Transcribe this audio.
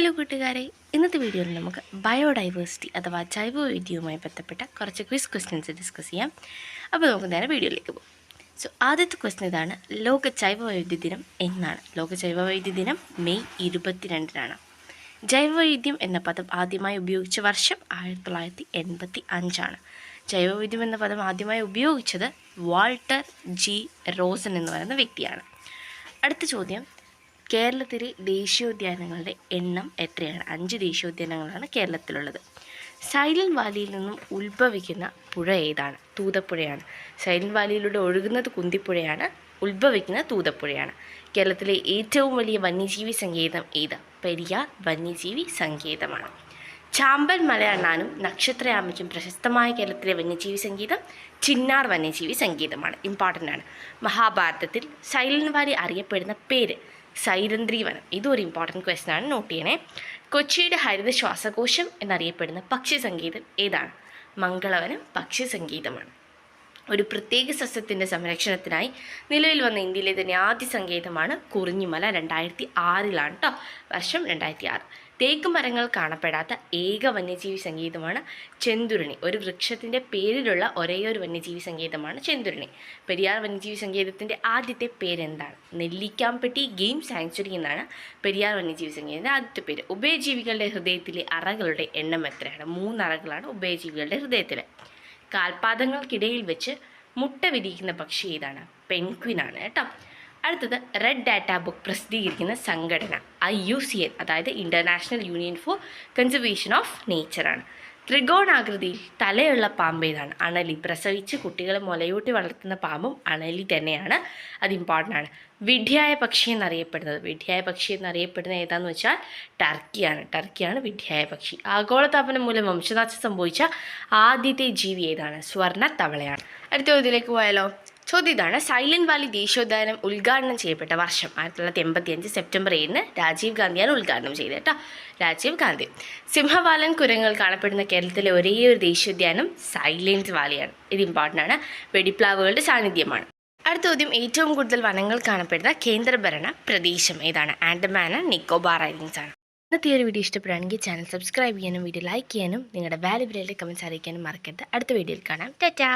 Hello കൂട്ടുകാരെ. ഇന്നത്തെ വീഡിയോയിൽ നമുക്ക് ബയോഡൈവേഴ്സിറ്റി അഥവാ ജൈവവൈവിധ്യവുമായി ബന്ധപ്പെട്ട കുറച്ച് ക്വിസ് ക്വസ്റ്റ്യൻസ് ഡിസ്കസ് ചെയ്യാം. അപ്പോൾ നമുക്ക് നേരെ വീഡിയോയിലേക്ക് പോകും. സോ ആദ്യത്തെ ക്വസ്റ്റ്യൻ ഇതാണ് ലോക ജൈവവൈവിധ്യ ദിനം എന്നാണ്. ലോക ജൈവവൈവിധ്യ ദിനം മെയ് ഇരുപത്തിരണ്ടിനാണ്. ജൈവവൈവിധ്യം എന്ന പദം ആദ്യമായി ഉപയോഗിച്ച വർഷം ആയിരത്തി തൊള്ളായിരത്തി എൺപത്തി അഞ്ചാണ് ജൈവവൈവിധ്യം എന്ന പദം ആദ്യമായി ഉപയോഗിച്ചത് വാൾട്ടർ ജി റോസൻ എന്ന് പറയുന്ന വ്യക്തിയാണ്. അടുത്ത ചോദ്യം കേരളത്തിലെ ദേശീയോദ്യാനങ്ങളുടെ എണ്ണം എത്രയാണ്? അഞ്ച് ദേശീയോദ്യാനങ്ങളാണ് കേരളത്തിലുള്ളത്. സൈലന്റ് വാലിയിൽ നിന്നും ഉത്ഭവിക്കുന്ന പുഴ ഏതാണ്? തൂതപ്പുഴയാണ്. സൈലന്റ് വാലിയിലൂടെ ഒഴുകുന്നത് കുന്തിപ്പുഴയാണ്. ഉത്ഭവിക്കുന്നത് തൂതപ്പുഴയാണ്. കേരളത്തിലെ ഏറ്റവും വലിയ വന്യജീവി സങ്കേതം ഏത്? പെരിയാർ വന്യജീവി സങ്കേതമാണ്. ചാമ്പൽ മലയണ്ണാനും നക്ഷത്രയാമയ്ക്കും പ്രശസ്തമായ കേരളത്തിലെ വന്യജീവി സംഗീതം ചിന്നാർ വന്യജീവി സംഗീതമാണ് ഇമ്പോർട്ടന്റ് ആണ്. മഹാഭാരതത്തിൽ സൈലന്റ് വാലി അറിയപ്പെടുന്ന പേര് സൈരന്ത്രി വനം ഇതൊരു ഇമ്പോർട്ടന്റ് ക്വസ്റ്റൻ ആണ്. നോട്ട് ചെയ്യണേ. കൊച്ചിയുടെ ഹരിത ശ്വാസകോശം എന്നറിയപ്പെടുന്ന പക്ഷി സംഗീതം ഏതാണ്? മംഗളവനം പക്ഷി സംഗീതമാണ് ഒരു പ്രത്യേക സസ്യത്തിന്റെ സംരക്ഷണത്തിനായി നിലവിൽ വന്ന ഇന്ത്യയിലെ തന്നെ ആദ്യ സങ്കേതമാണ് കുറിഞ്ഞിമല രണ്ടായിരത്തി ആറിലാണ് കേട്ടോ വർഷം രണ്ടായിരത്തി ആറ് തേക്ക് മരങ്ങൾ കാണപ്പെടാത്ത ഏക വന്യജീവി സംഗീതമാണ് ചെന്തുരുണി. ഒരു വൃക്ഷത്തിന്റെ പേരിലുള്ള ഒരേ ഒരു വന്യജീവി സംഗീതമാണ് ചെന്തുരുണി. പെരിയാർ വന്യജീവി സംഗീതത്തിന്റെ ആദ്യത്തെ പേരെന്താണ്? നെല്ലിക്കാംപെട്ടി ഗെയിം സാങ്ച്വറി എന്നാണ് പെരിയാർ വന്യജീവി സംഗീതത്തിന്റെ ആദ്യത്തെ പേര്. ഉഭയജീവികളുടെ ഹൃദയത്തിലെ അറകളുടെ എണ്ണം എത്രയാണ്? മൂന്ന് അറകളാണ് ഉഭയജീവികളുടെ ഹൃദയത്തിൽ കാൽപാദങ്ങൾക്കിടയിൽ വെച്ച് മുട്ട വിരിയിക്കുന്ന പക്ഷി ഏതാണ്? പെൻക്വിനാണ് കേട്ടോ. അടുത്തത് റെഡ് ഡാറ്റ ബുക്ക് പ്രസിദ്ധീകരിക്കുന്ന സംഘടന ഐ യു സി എൻ അതായത് international union for conservation of നേച്ചറാണ് ത്രികോണാകൃതിയിൽ തലയുള്ള പാമ്പ് ഏതാണ് അണലി പ്രസവിച്ച് കുട്ടികളെ മുലയൂട്ടി വളർത്തുന്ന പാമ്പും അണലി തന്നെയാണ്. അത് ഇമ്പോർട്ടന്റ് ആണ്. വിഡ്ഢിയായ പക്ഷി എന്നറിയപ്പെടുന്നത്. വിഡ്ഢിയായ പക്ഷി എന്നറിയപ്പെടുന്നത് ഏതാന്ന് വെച്ചാൽ ടർക്കിയാണ് ടർക്കിയാണ് വിഡ്ഢിയായ പക്ഷി. ആഗോളതാപനം മൂലം വംശനാശം സംഭവിച്ച ആദ്യത്തെ ജീവി ഏതാണ്? സ്വർണ തവളയാണ് അടുത്ത ചോദ്യത്തിലേക്ക് പോയാലോ? ചോദ്യം ഇതാണ് സൈലന്റ് വാലി ദേശീയോദ്യാനം ഉദ്ഘാടനം ചെയ്യപ്പെട്ട വർഷം ആയിരത്തി തൊള്ളായിരത്തി എൺപത്തി അഞ്ച് സെപ്റ്റംബർ ഏഴിന് രാജീവ് ഗാന്ധിയാണ് ഉദ്ഘാടനം ചെയ്തത് കേട്ടോ. രാജീവ് ഗാന്ധി. സിംഹവാലൻ കുരങ്ങൾ കാണപ്പെടുന്ന കേരളത്തിലെ ഒരേ ഒരു ദേശീയോദ്യാനം സൈലന്റ് വാലിയാണ്. ഇത് ഇമ്പോർട്ടന്റ് ആണ്. വെടിപ്ലാവുകളുടെ സാന്നിധ്യമാണ്. അടുത്ത ചോദ്യം. ഏറ്റവും കൂടുതൽ വനങ്ങൾ കാണപ്പെടുന്ന കേന്ദ്രഭരണ പ്രദേശം ഏതാണ്? ആൻഡമാൻ ആൻഡ് നിക്കോബാർ ഐലൻഡ്സ് ആണ്. ഇന്നത്തെ ഒരു വീഡിയോ ഇഷ്ടപ്പെടുകയാണെങ്കിൽ ചാനൽ സബ്സ്ക്രൈബ് ചെയ്യാനും വീഡിയോ ലൈക്ക് ചെയ്യാനും നിങ്ങളുടെ വാല്യുബിളായിട്ട് കമൻസ് അറിയിക്കാനും മറക്കരുത്. അടുത്ത വീഡിയോയിൽ കാണാം. ടാറ്റാ!